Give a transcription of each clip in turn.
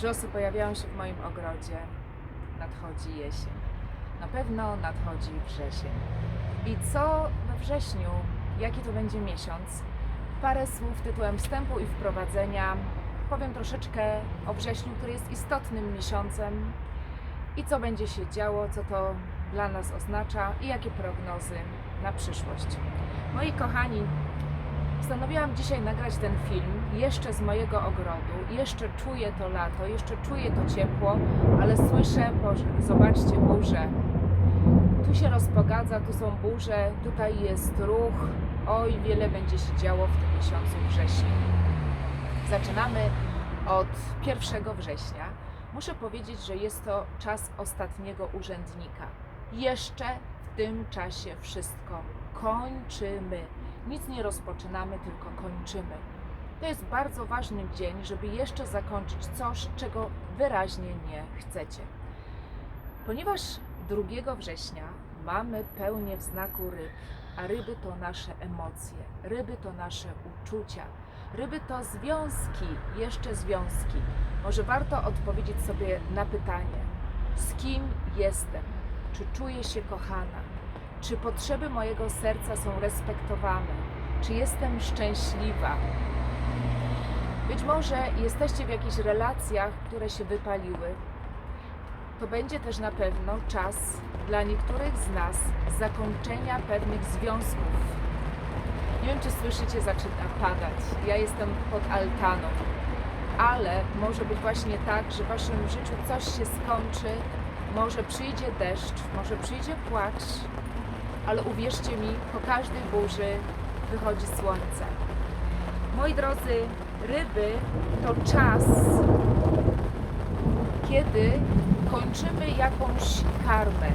Wrzosy pojawiają się w moim ogrodzie. Nadchodzi jesień. Na pewno nadchodzi wrzesień. I co we wrześniu? Jaki to będzie miesiąc? Parę słów tytułem wstępu i wprowadzenia. Powiem troszeczkę o wrześniu, który jest istotnym miesiącem i co będzie się działo, co to dla nas oznacza i jakie prognozy na przyszłość. Moi kochani, Postanowiłam dzisiaj nagrać ten film jeszcze z mojego ogrodu. Jeszcze czuję to lato, jeszcze czuję to ciepło, ale słyszę, Boże, zobaczcie burzę. Tu się rozpogadza, tu są burze, tutaj jest ruch. Oj, wiele będzie się działo w tym miesiącu wrześniu. Zaczynamy od 1 września. Muszę powiedzieć, że jest to czas ostatniego urzędnika. Jeszcze w tym czasie wszystko kończymy. Nic nie rozpoczynamy, tylko kończymy. To jest bardzo ważny dzień, żeby jeszcze zakończyć coś, czego wyraźnie nie chcecie. Ponieważ 2 września mamy pełnię w znaku ryb, a ryby to nasze emocje, ryby to nasze uczucia, ryby to związki, jeszcze związki. Może warto odpowiedzieć sobie na pytanie, z kim jestem, czy czuję się kochana, czy potrzeby mojego serca są respektowane, czy jestem szczęśliwa. Być może jesteście w jakichś relacjach, które się wypaliły. To będzie też na pewno czas dla niektórych z nas zakończenia pewnych związków. Nie wiem, czy słyszycie, zaczyna padać. Ja jestem pod altaną, ale może być właśnie tak, że w waszym życiu coś się skończy, może przyjdzie deszcz, może przyjdzie płacz, ale uwierzcie mi, po każdej burzy wychodzi słońce. Moi drodzy, ryby to czas, kiedy kończymy jakąś karmę.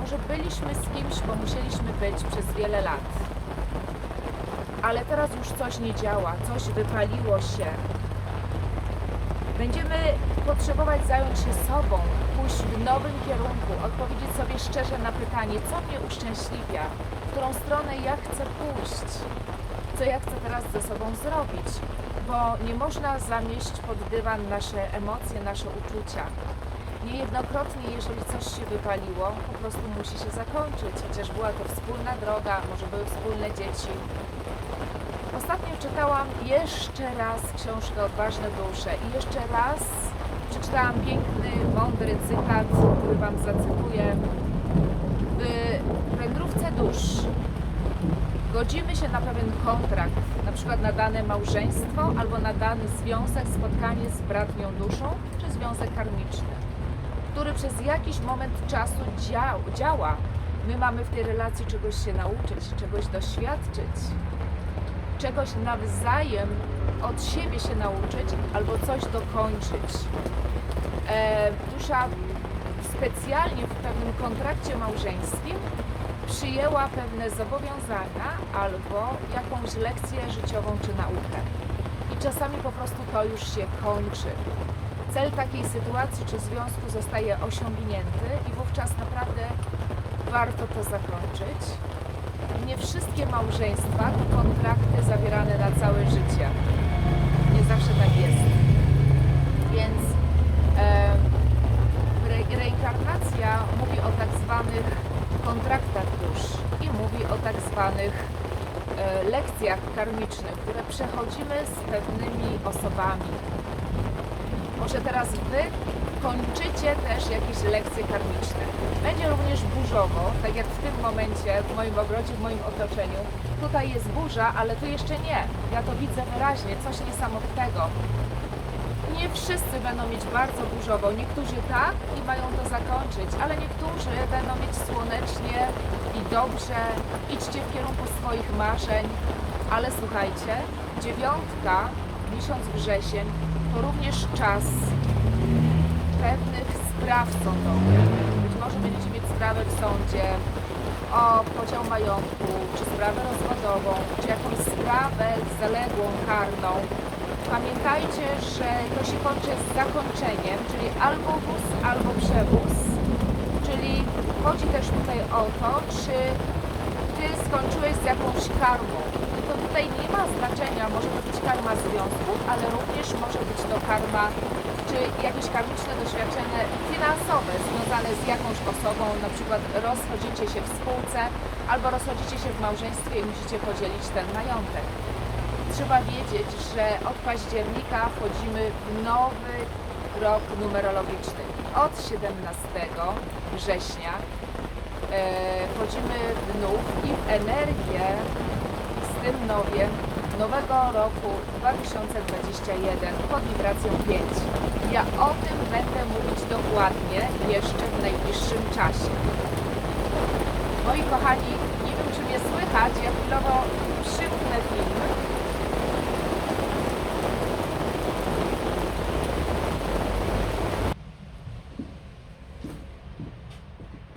Może byliśmy z kimś, bo musieliśmy być przez wiele lat. Ale teraz już coś nie działa, coś wypaliło się. Będziemy potrzebować zająć się sobą, pójść w nowym kierunku, odpowiedzieć sobie szczerze na pytanie, co mnie uszczęśliwia, w którą stronę ja chcę pójść, co ja chcę teraz ze sobą zrobić, bo nie można zamieść pod dywan nasze emocje, nasze uczucia. Niejednokrotnie, jeżeli coś się wypaliło, po prostu musi się zakończyć, chociaż była to wspólna droga, może były wspólne dzieci. Ostatnio czytałam jeszcze raz książkę Odważne dusze i jeszcze raz przeczytałam piękny, mądry cytat, który Wam zacytuję. W wędrówce dusz godzimy się na pewien kontrakt, na przykład na dane małżeństwo albo na dany związek, spotkanie z bratnią duszą czy związek karmiczny, który przez jakiś moment czasu dział, działa. My mamy w tej relacji czegoś się nauczyć, czegoś doświadczyć czegoś nawzajem od siebie się nauczyć albo coś dokończyć. E, dusza specjalnie w pewnym kontrakcie małżeńskim przyjęła pewne zobowiązania albo jakąś lekcję życiową czy naukę. I czasami po prostu to już się kończy. Cel takiej sytuacji czy związku zostaje osiągnięty i wówczas naprawdę warto to zakończyć nie wszystkie małżeństwa to kontrakty zawierane na całe życie. Nie zawsze tak jest. Więc e, re, reinkarnacja mówi o tak zwanych kontraktach dusz i mówi o tak zwanych e, lekcjach karmicznych, które przechodzimy z pewnymi osobami. Może teraz Wy kończycie też jakieś lekcje karmiczne. Będzie również burzowo, tak jak w tym momencie w moim ogrodzie, w moim otoczeniu. Tutaj jest burza, ale tu jeszcze nie. Ja to widzę wyraźnie, coś niesamowitego. Nie wszyscy będą mieć bardzo burzowo. Niektórzy tak i mają to zakończyć, ale niektórzy będą mieć słonecznie i dobrze. Idźcie w kierunku swoich marzeń. Ale słuchajcie, dziewiątka, miesiąc wrzesień, to również czas pewnych spraw sądowych. Być może będziecie mieć sprawę w sądzie o podział majątku, czy sprawę rozwodową, czy jakąś sprawę zaległą, karną. Pamiętajcie, że to się kończy z zakończeniem, czyli albo wóz, albo przewóz. Czyli chodzi też tutaj o to, czy Ty skończyłeś z jakąś karmą. To tutaj nie ma znaczenia, może to być karma związków, ale również może być to karma, czy jakieś karmiczne doświadczenie finansowe związane z jakąś osobą, na przykład rozchodzicie się w spółce albo rozchodzicie się w małżeństwie i musicie podzielić ten majątek. Trzeba wiedzieć, że od października wchodzimy w nowy rok numerologiczny. Od 17 września wchodzimy w nów i w energię z tym nowiem nowego roku 2021 pod wibracją 5. Ja o tym będę mówić dokładnie jeszcze w najbliższym czasie. Moi kochani, nie wiem czy mnie słychać, ja chwilowo przymknę film.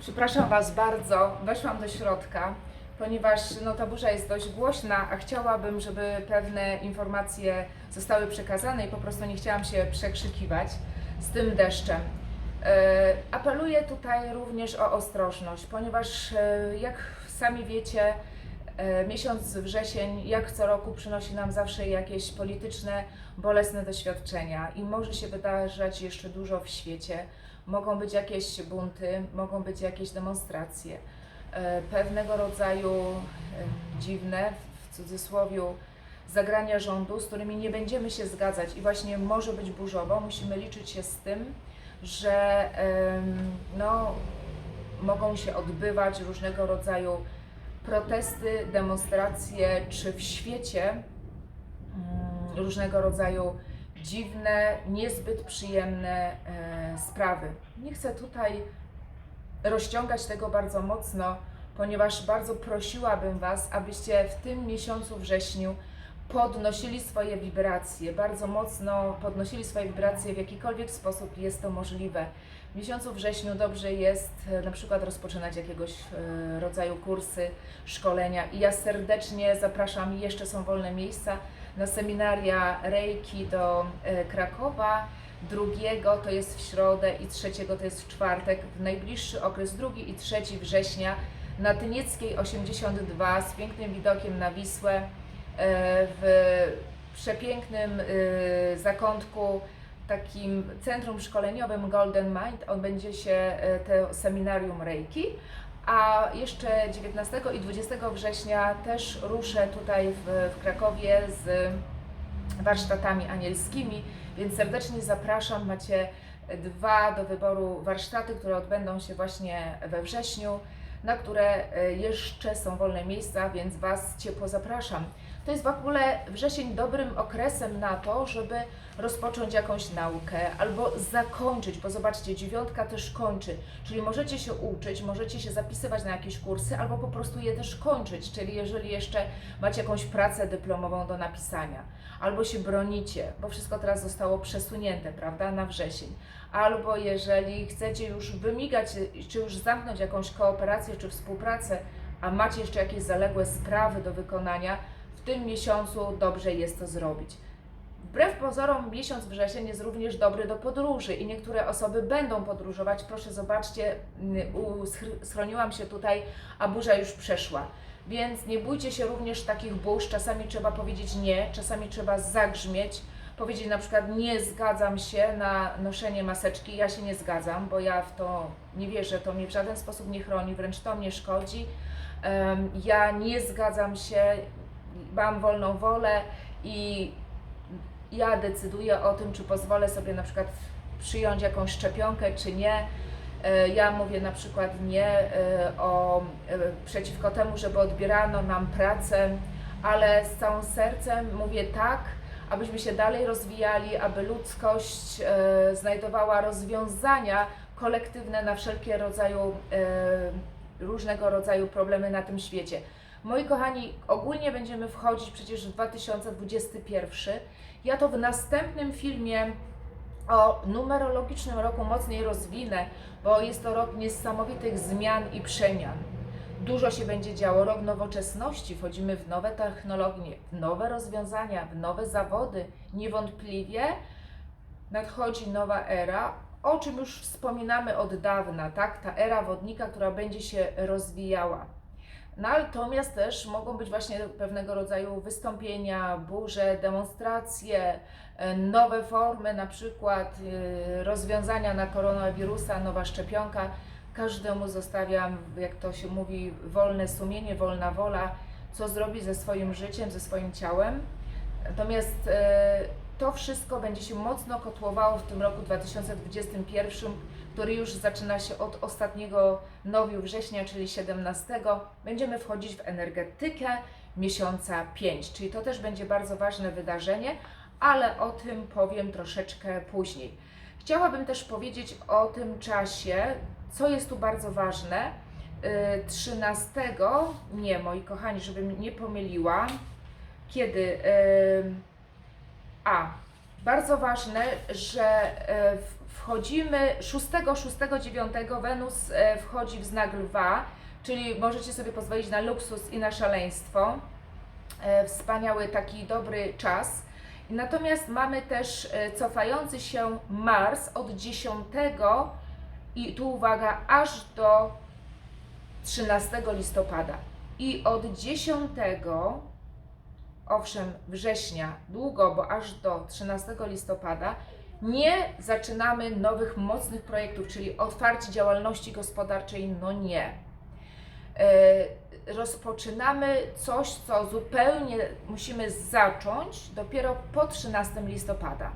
Przepraszam Was bardzo, weszłam do środka, ponieważ no, ta burza jest dość głośna, a chciałabym, żeby pewne informacje zostały przekazane i po prostu nie chciałam się przekrzykiwać z tym deszczem. E, Apeluję tutaj również o ostrożność, ponieważ e, jak sami wiecie, miesiąc wrzesień, jak co roku, przynosi nam zawsze jakieś polityczne, bolesne doświadczenia i może się wydarzać jeszcze dużo w świecie. Mogą być jakieś bunty, mogą być jakieś demonstracje, e, pewnego rodzaju e, dziwne, w cudzysłowie, zagrania rządu, z którymi nie będziemy się zgadzać i właśnie może być burzowo. Musimy liczyć się z tym, że no, mogą się odbywać różnego rodzaju protesty, demonstracje, czy w świecie mm, różnego rodzaju dziwne, niezbyt przyjemne e, sprawy. Nie chcę tutaj rozciągać tego bardzo mocno, ponieważ bardzo prosiłabym Was, abyście w tym miesiącu wrześniu podnosili swoje wibracje, bardzo mocno podnosili swoje wibracje, w jakikolwiek sposób jest to możliwe. W miesiącu wrześniu dobrze jest e, na przykład rozpoczynać jakiegoś e, rodzaju kursy, szkolenia i ja serdecznie zapraszam, jeszcze są wolne miejsca na seminaria Reiki do e, Krakowa, drugiego to jest w środę i trzeciego to jest w czwartek, w najbliższy okres, drugi i trzeci września na Tynieckiej 82 z pięknym widokiem na Wisłę w przepięknym e, zakątku takim centrum szkoleniowym Golden Mind. On będzie się e, to seminarium Reiki. A jeszcze 19 i 20 września też ruszę tutaj w, w Krakowie z warsztatami anielskimi, więc serdecznie zapraszam. Macie dwa do wyboru warsztaty, które odbędą się właśnie we wrześniu, na które e, jeszcze są wolne miejsca, więc Was ciepło zapraszam. To jest w ogóle wrzesień dobrym okresem na to, żeby rozpocząć jakąś naukę albo zakończyć, bo zobaczcie, dziewiątka też kończy, czyli możecie się uczyć, możecie się zapisywać na jakieś kursy albo po prostu je też kończyć, czyli jeżeli jeszcze macie jakąś pracę dyplomową do napisania, albo się bronicie, bo wszystko teraz zostało przesunięte, prawda, na wrzesień, albo jeżeli chcecie już wymigać, czy już zamknąć jakąś kooperację czy współpracę, a macie jeszcze jakieś zaległe sprawy do wykonania, tym miesiącu dobrze jest to zrobić. Wbrew pozorom, miesiąc wrzesień jest również dobry do podróży i niektóre osoby będą podróżować. Proszę zobaczcie, mm, schroniłam się tutaj, a burza już przeszła. Więc nie bójcie się również takich burz. Czasami trzeba powiedzieć nie, czasami trzeba zagrzmieć, powiedzieć na przykład nie zgadzam się na noszenie maseczki. Ja się nie zgadzam, bo ja w to nie wierzę, to mnie w żaden sposób nie chroni, wręcz to mnie szkodzi. Ja nie zgadzam się, mam wolną wolę i ja decyduję o tym, czy pozwolę sobie na przykład przyjąć jakąś szczepionkę, czy nie. E, Ja mówię na przykład nie e, o, e, przeciwko temu, żeby odbierano nam pracę, ale z całym sercem mówię tak, abyśmy się dalej rozwijali, aby ludzkość znajdowała rozwiązania kolektywne na wszelkie rodzaju, różnego rodzaju problemy na tym świecie. Moi kochani, ogólnie będziemy wchodzić przecież w 2021. Ja to w następnym filmie o numerologicznym roku mocniej rozwinę, bo jest to rok niesamowitych zmian i przemian. Dużo się będzie działo, rok nowoczesności, wchodzimy w nowe technologie, w nowe rozwiązania, w nowe zawody. Niewątpliwie nadchodzi nowa era, o czym już wspominamy od dawna, tak? Ta era wodnika, która będzie się rozwijała. Natomiast też mogą być właśnie pewnego rodzaju wystąpienia, burze, demonstracje, e, nowe formy, na przykład e, rozwiązania na koronawirusa, nowa szczepionka. Każdemu zostawiam, jak to się mówi, wolne sumienie, wolna wola, co zrobi ze swoim życiem, ze swoim ciałem. Natomiast e, to wszystko będzie się mocno kotłowało w tym roku 2021, który już zaczyna się od ostatniego nowiu września, czyli 17. Będziemy wchodzić w energetykę miesiąca 5, czyli to też będzie bardzo ważne wydarzenie, ale o tym powiem troszeczkę później. Chciałabym też powiedzieć o tym czasie, co jest tu bardzo ważne. Y, 13, nie moi kochani, żebym nie pomyliła, kiedy. A, bardzo ważne, że e, wchodzimy 6, 6, 9 Wenus e, wchodzi w znak lwa, czyli możecie sobie pozwolić na luksus i na szaleństwo. E, Wspaniały taki dobry czas. Natomiast mamy też cofający się Mars od 10 i tu uwaga, aż do 13 listopada. I od 10 owszem, września, długo, bo aż do 13 listopada, nie zaczynamy nowych, mocnych projektów, czyli otwarcie działalności gospodarczej, no nie. E, rozpoczynamy coś, co zupełnie musimy zacząć dopiero po 13 listopada.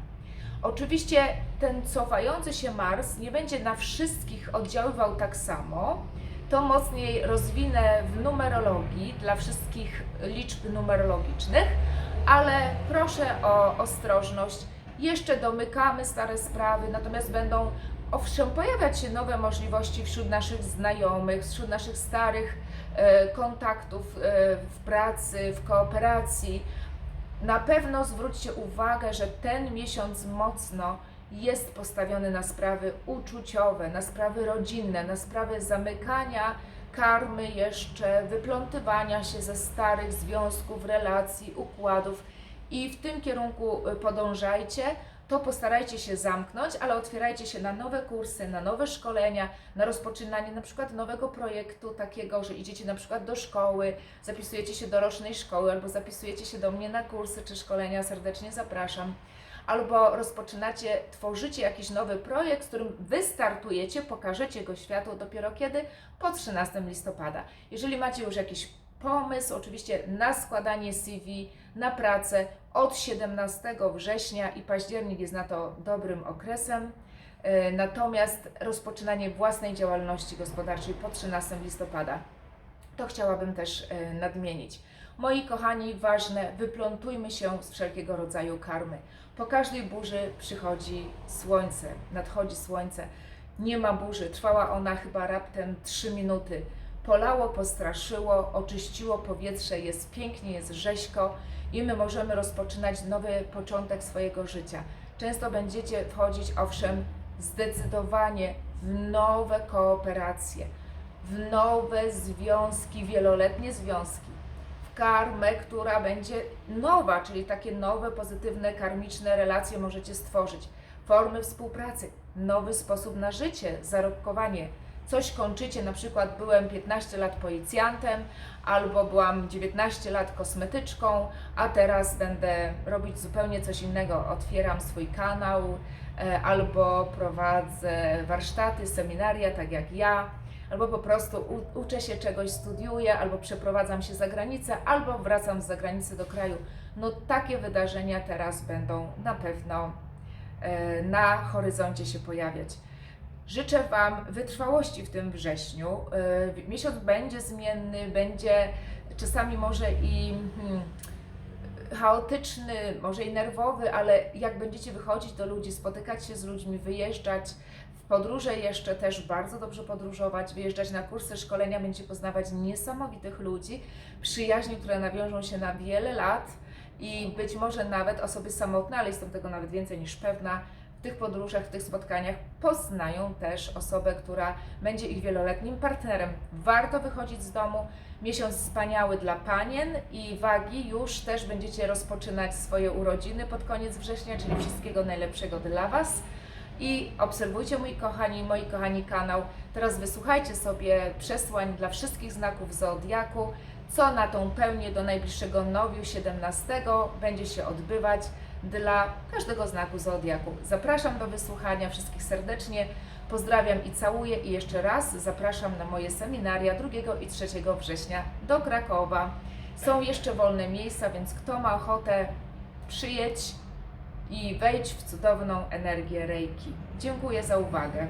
Oczywiście ten cofający się Mars nie będzie na wszystkich oddziaływał tak samo. To mocniej rozwinę w numerologii dla wszystkich liczb numerologicznych, ale proszę o ostrożność. Jeszcze domykamy stare sprawy, natomiast będą owszem pojawiać się nowe możliwości wśród naszych znajomych, wśród naszych starych e, kontaktów e, w pracy, w kooperacji. Na pewno zwróćcie uwagę, że ten miesiąc mocno jest postawiony na sprawy uczuciowe, na sprawy rodzinne, na sprawy zamykania karmy jeszcze, wyplątywania się ze starych związków, relacji, układów. I w tym kierunku y, podążajcie. To postarajcie się zamknąć, ale otwierajcie się na nowe kursy, na nowe szkolenia, na rozpoczynanie na przykład nowego projektu takiego, że idziecie na przykład do szkoły, zapisujecie się do rocznej szkoły albo zapisujecie się do mnie na kursy czy szkolenia, serdecznie zapraszam albo rozpoczynacie, tworzycie jakiś nowy projekt, z którym wy startujecie, pokażecie go światu dopiero kiedy? Po 13 listopada. Jeżeli macie już jakiś pomysł, oczywiście na składanie CV, na pracę od 17 września i październik jest na to dobrym okresem. E, Natomiast rozpoczynanie własnej działalności gospodarczej po 13 listopada to chciałabym też e, nadmienić. Moi kochani, ważne, wyplątujmy się z wszelkiego rodzaju karmy. Po każdej burzy przychodzi słońce, nadchodzi słońce. Nie ma burzy, trwała ona chyba raptem 3 minuty. Polało, postraszyło, oczyściło powietrze, jest pięknie, jest rzeźko i my możemy rozpoczynać nowy początek swojego życia. Często będziecie wchodzić, owszem, zdecydowanie w nowe kooperacje, w nowe związki, wieloletnie związki, karmę, która będzie nowa, czyli takie nowe, pozytywne, karmiczne relacje możecie stworzyć, formy współpracy, nowy sposób na życie, zarobkowanie. Coś kończycie, na przykład byłem 15 lat policjantem, albo byłam 19 lat kosmetyczką, a teraz będę robić zupełnie coś innego. Otwieram swój kanał, e, albo prowadzę warsztaty, seminaria, tak jak ja, albo po prostu u, uczę się czegoś, studiuję, albo przeprowadzam się za granicę, albo wracam z zagranicy do kraju. No takie wydarzenia teraz będą na pewno e, na horyzoncie się pojawiać. Życzę Wam wytrwałości w tym wrześniu. E, Miesiąc będzie zmienny, będzie czasami może i hmm, chaotyczny, może i nerwowy, ale jak będziecie wychodzić do ludzi, spotykać się z ludźmi, wyjeżdżać podróże jeszcze też bardzo dobrze podróżować, wyjeżdżać na kursy, szkolenia, będziecie poznawać niesamowitych ludzi, przyjaźni, które nawiążą się na wiele lat i być może nawet osoby samotne, ale jestem tego nawet więcej niż pewna, w tych podróżach, w tych spotkaniach poznają też osobę, która będzie ich wieloletnim partnerem. Warto wychodzić z domu. Miesiąc wspaniały dla panien i wagi. Już też będziecie rozpoczynać swoje urodziny pod koniec września, czyli wszystkiego najlepszego dla Was. I obserwujcie mój kochani, moi kochani kanał. Teraz wysłuchajcie sobie przesłań dla wszystkich znaków zodiaku, co na tą pełnię do najbliższego nowiu 17 będzie się odbywać dla każdego znaku zodiaku. Zapraszam do wysłuchania wszystkich serdecznie. Pozdrawiam i całuję i jeszcze raz zapraszam na moje seminaria 2 i 3 września do Krakowa. Są jeszcze wolne miejsca, więc kto ma ochotę przyjedź i wejdź w cudowną energię Reiki. Dziękuję za uwagę.